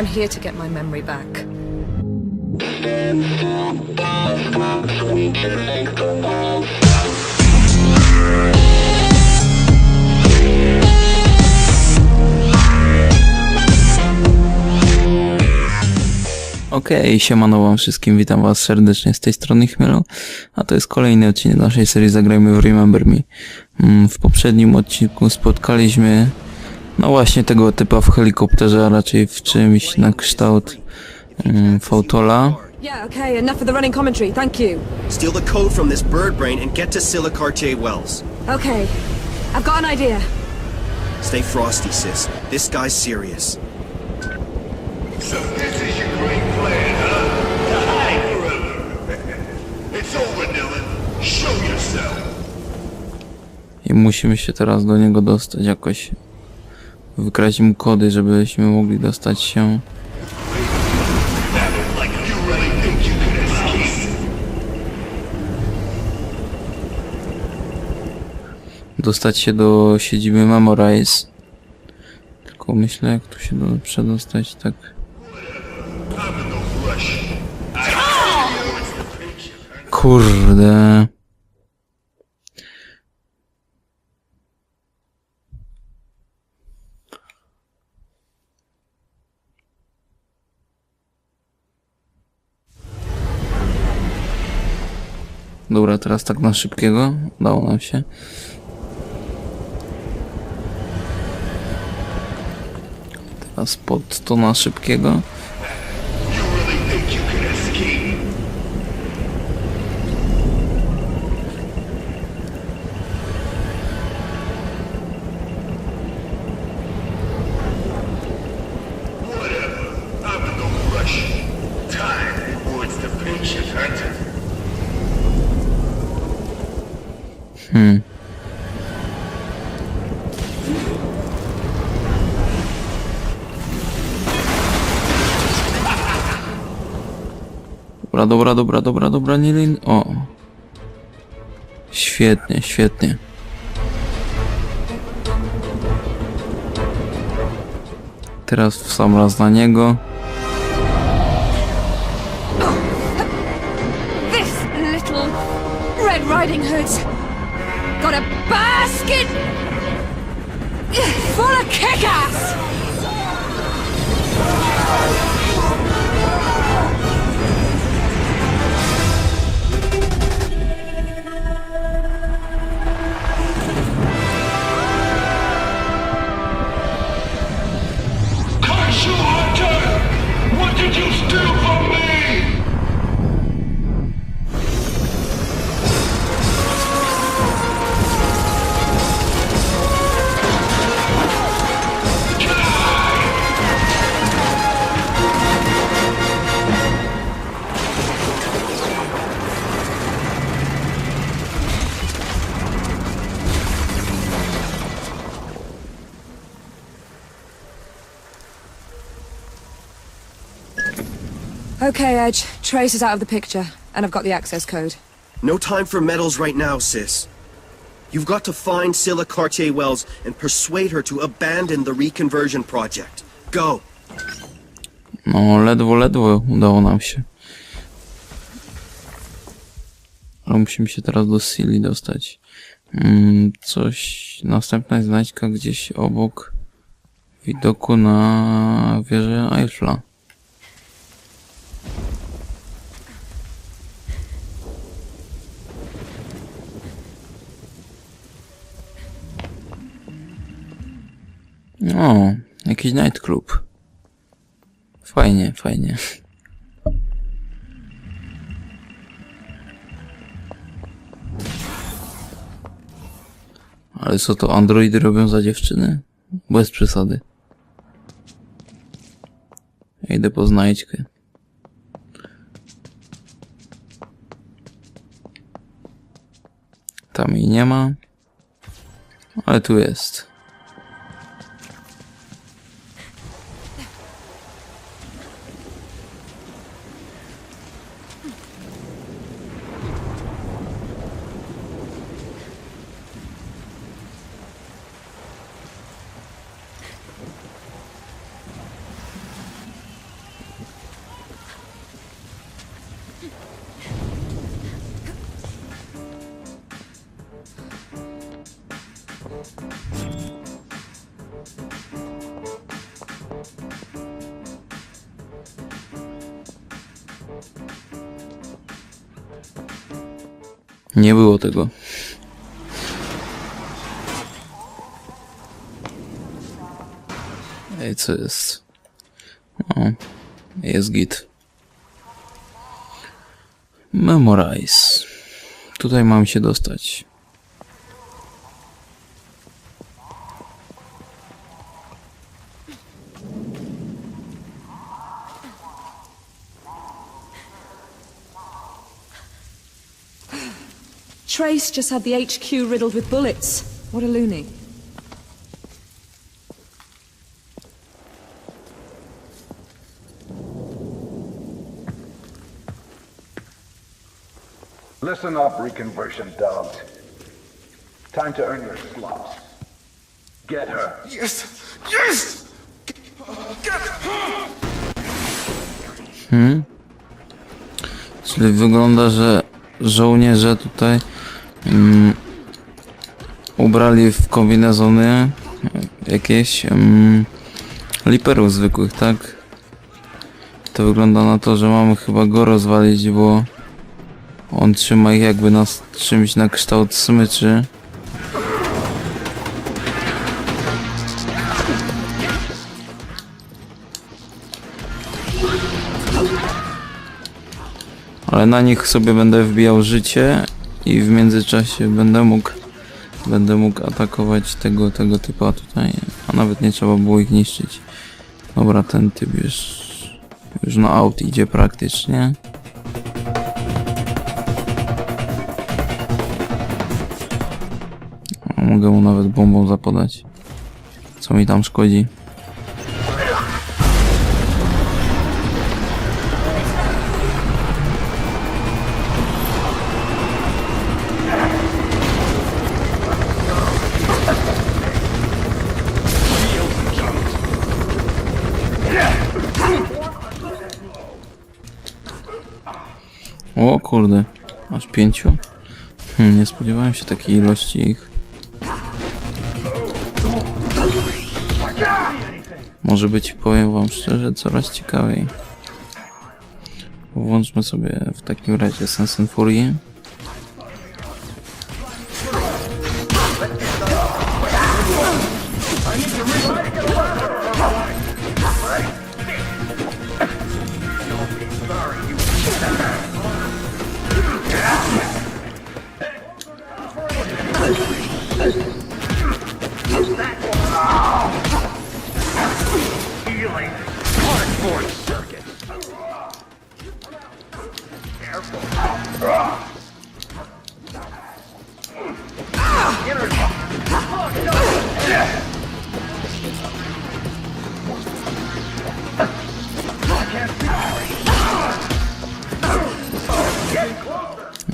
I'm here to get my memory back. Okej, siemano wam wszystkim, witam was serdecznie z tej strony Chmielu, a to jest kolejny odcinek naszej serii Zagrajmy w Remember Me. Mm, W poprzednim odcinku spotkaliśmy, no właśnie tego typa w helikopterze, a raczej w czymś na kształt mm, Fautola. Yeah, okay, enough of the running commentary, thank you. Steal the code from this bird brain and get to Scylla Cartier Wells. Okay, I've got an idea. Stay frosty, sis. This guy's serious. So this is your great plan, huh? To hide forever. it's over, Dylan. Show yourself. I musimy się teraz do niego dostać jakoś. Wykraść mu kody, żebyśmy mogli dostać się. Dostać się do siedziby Memorize. Tylko myślę, jak tu się do, przedostać, tak. Kurde. Dobra, teraz tak na szybkiego. Udało nam się. Teraz pod to na szybkiego. Dobra, dobra, dobra, dobra, dobra, nie lin. O. Świetnie, świetnie. Teraz w sam raz na niego. This little Red Riding Hood's got a basket full of! Okay, Edge, Trace is out of the picture, and I've got the access code. No time for medals right now, sis. You've got to find Scylla Cartier Wells and persuade her to abandon the reconversion project. Go. No, ledwo, ledwo udało nam się. Ale musimy się teraz do Silly dostać. Mm, coś, następna znajdźka gdzieś obok widoku na wieżę Eiffla. O, jakiś nightclub. Fajnie, fajnie. Ale co to androidy robią za dziewczyny? Bez przesady. Idę po znajdźkę. Tam jej nie ma. Ale tu jest. Nie było tego. Ej, co jest? O, jest git. Memorize. Tutaj mam się dostać. Trace just had the HQ riddled with bullets. What a loony. Listen up, reconversion dogs. Time to earn your slops. Get her. Yes! Yes! Get her! Hmm? Czyli wygląda, że żołnierze tutaj mm, ubrali w kombinezony jakieś mm, liperów zwykłych, tak? To wygląda na to, że mamy chyba go rozwalić, bo on trzyma ich jakby na czymś na kształt smyczy. Ale na nich sobie będę wbijał życie i w międzyczasie będę mógł będę mógł atakować tego, tego typa tutaj, a nawet nie trzeba było ich niszczyć. Dobra, ten typ już już na aut idzie praktycznie. Mogę mu nawet bombą zapodać. Co mi tam szkodzi? Kurde, aż pięciu? Hmm, nie spodziewałem się takiej ilości ich. Może być, powiem wam szczerze, coraz ciekawiej. Włączmy sobie w takim razie Sense and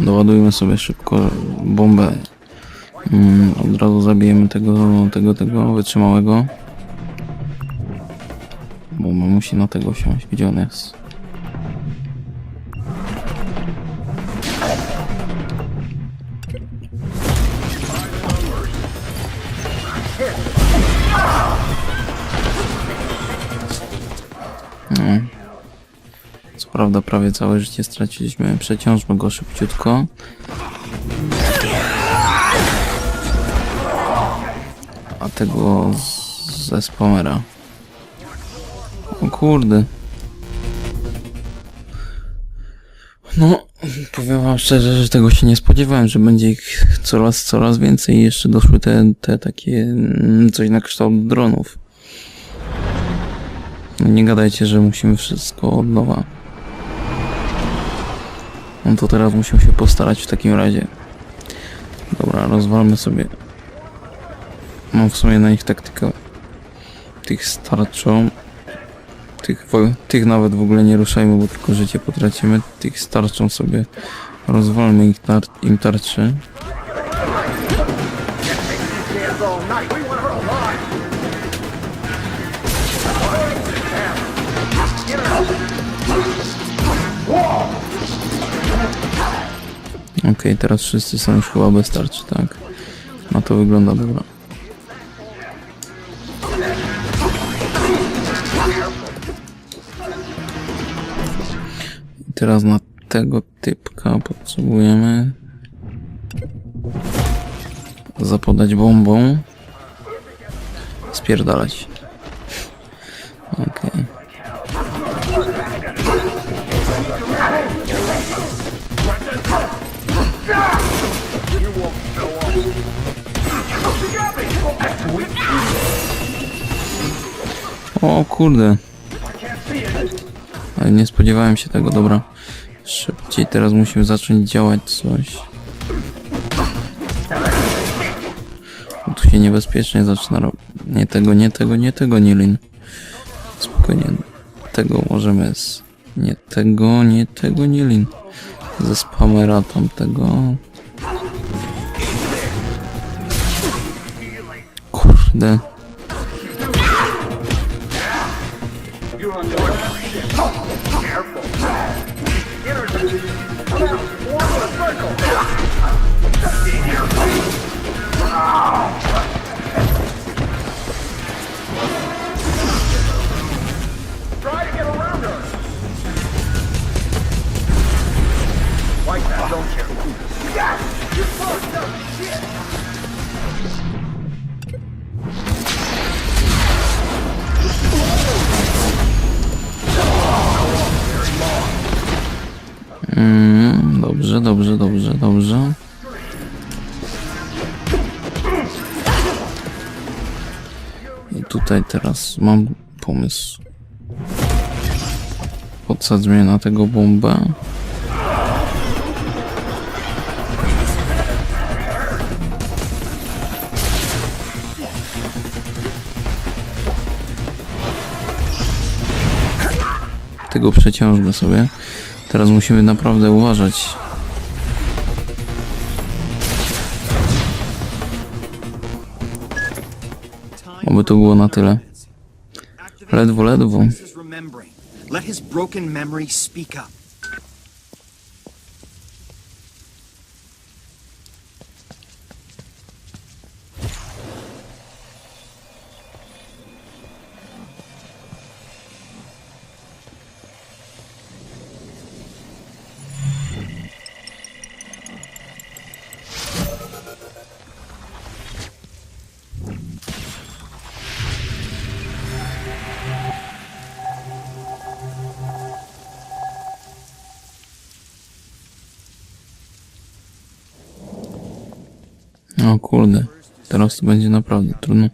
Doładujmy sobie szybko bombę. Mm, od razu zabijemy tego, tego, tego wytrzymałego. Bomba musi na tego siąść. Gdzie on jest? Prawda prawie całe życie straciliśmy. Przeciążmy go szybciutko. A tego ze spamera. O kurde. No, powiem wam szczerze, że tego się nie spodziewałem, że będzie ich coraz, coraz więcej i jeszcze doszły te, te takie mm, coś na kształt dronów. Nie gadajcie, że musimy wszystko od nowa. No to teraz musimy się postarać w takim razie. Dobra, rozwalmy sobie. Mam w sumie na nich taktykę. Tych starczą. Tych, tych nawet w ogóle nie ruszajmy, bo tylko życie potracimy. Tych starczą sobie. Rozwalmy ich tar im tarczy. Okej, teraz wszyscy są już chyba bez tarczy, tak? No to wygląda dobra. Teraz na tego typka potrzebujemy Zapodać bombą. Spierdalać. Okej. O kurde. Ale nie spodziewałem się tego, dobra. Szybciej, teraz musimy zacząć działać coś. Tu się niebezpiecznie zaczyna robić. Nie tego, nie tego, nie tego, nie lin. Spokojnie. Tego możemy z... Nie tego, nie tego, nie lin. Ze spamera tamtego. Kurde. Like that, don't care. Yes! You fucked up shit! Mm, dobrze, dobrze, dobrze, dobrze. I tutaj teraz mam pomysł. Podsadzę mnie na tego bombę. Tego przeciążmy sobie. Teraz musimy naprawdę uważać. Oby to było na tyle. Ledwo, ledwo. Let his broken memory speak up. O kurde. Teraz to będzie naprawdę trudno.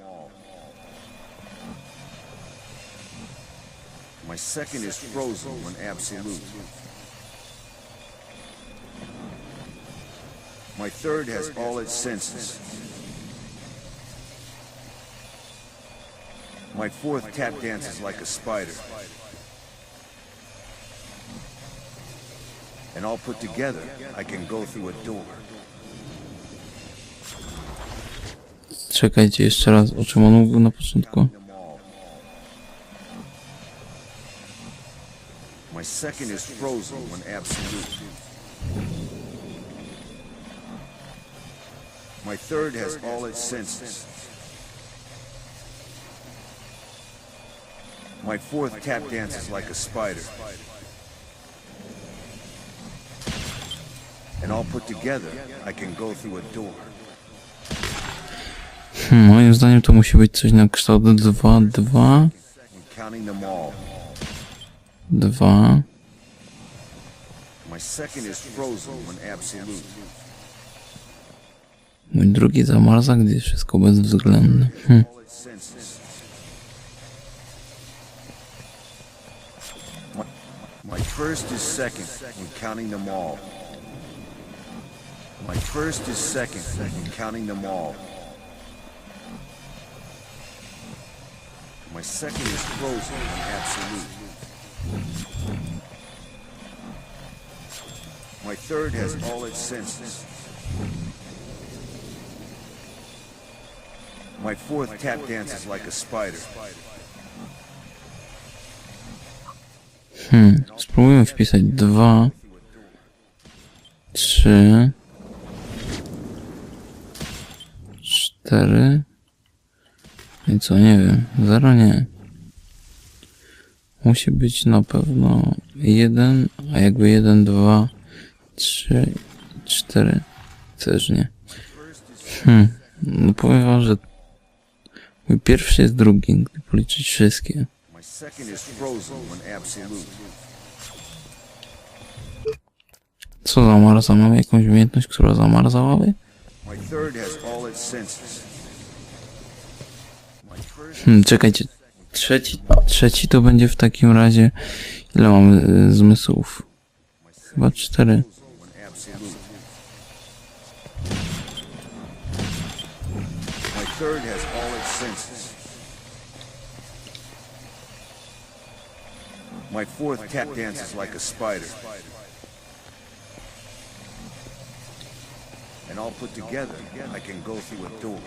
My second is frozen when absolute. My third has all its senses. My fourth tap dances like a spider. And all put together, I can go through a door. Czekajcie jeszcze raz, o czym on mówił na początku? My second is frozen when absolute. My third has all its senses. My fourth tap dances like a spider. And all put together, I can go through a door. Hmm, moim zdaniem to musi być coś na kształt 2, 2, And counting them all, 2. my second is frozen when absolute. Mój drugi zamarza, gdy jest wszystko bezwzględne. Hmm. my first is second when counting them all. My first is second when counting them all. My second is frozen when absolute. My third has all its senses. My fourth tap dances like a spider. Hmm. Spróbujmy wpisać 2, 3, 4. I co, nie wiem. 0 nie. Musi być na pewno 1, a jakby 1, 2, 3, 4 też nie. Hmm. No powiem wam, że mój pierwszy jest drugi, gdy policzyć wszystkie. Co zamarza? Mamy jakąś umiejętność, która zamarzałaby? My third has all its senses. Hmm, czekajcie. Trzeci, trzeci to będzie w takim razie... Ile mamy y, zmysłów? Chyba cztery. My fourth tap dances like a spider. And all put together, I can go through a door.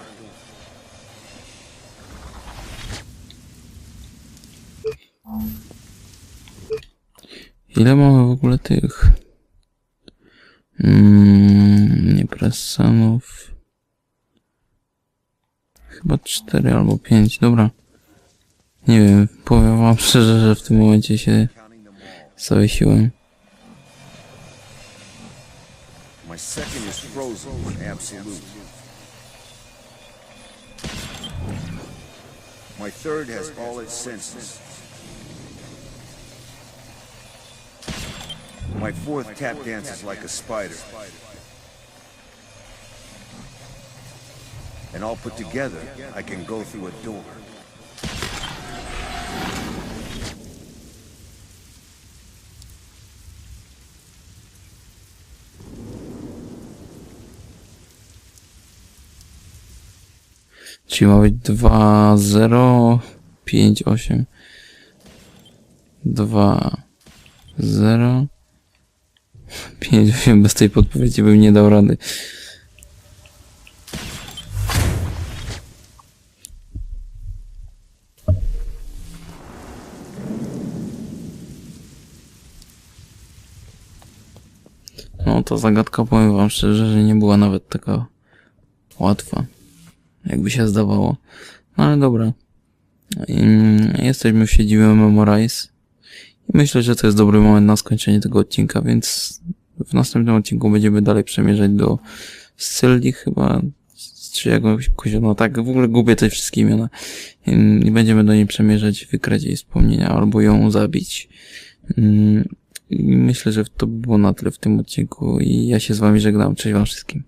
Ile mamy w ogóle tych? Mm, nie presanów. Chyba cztery albo pięć, dobra. Nie wiem, powiem wam szczerze, że w tym momencie się zawiesiłem. My second is frozen absolute. My third has all its senses. My fourth tap dances like a spider. And all put together, I can go through a door. Czyli ma być 2, 0, 5, 8. 2, 0, 5, 8. Bez tej podpowiedzi bym nie dał rady. No, ta zagadka, powiem wam szczerze, że nie była nawet taka łatwa jakby się zdawało. No ale dobra. Jesteśmy w siedzibie Memorize. Myślę, że to jest dobry moment na skończenie tego odcinka, więc w następnym odcinku będziemy dalej przemierzać do Scylli chyba, czy jakąś no tak, w ogóle gubię te wszystkie imiona. I będziemy do niej przemierzać, wykrać jej wspomnienia, albo ją zabić. I myślę, że to by było na tyle w tym odcinku i ja się z wami żegnam. Cześć wam wszystkim.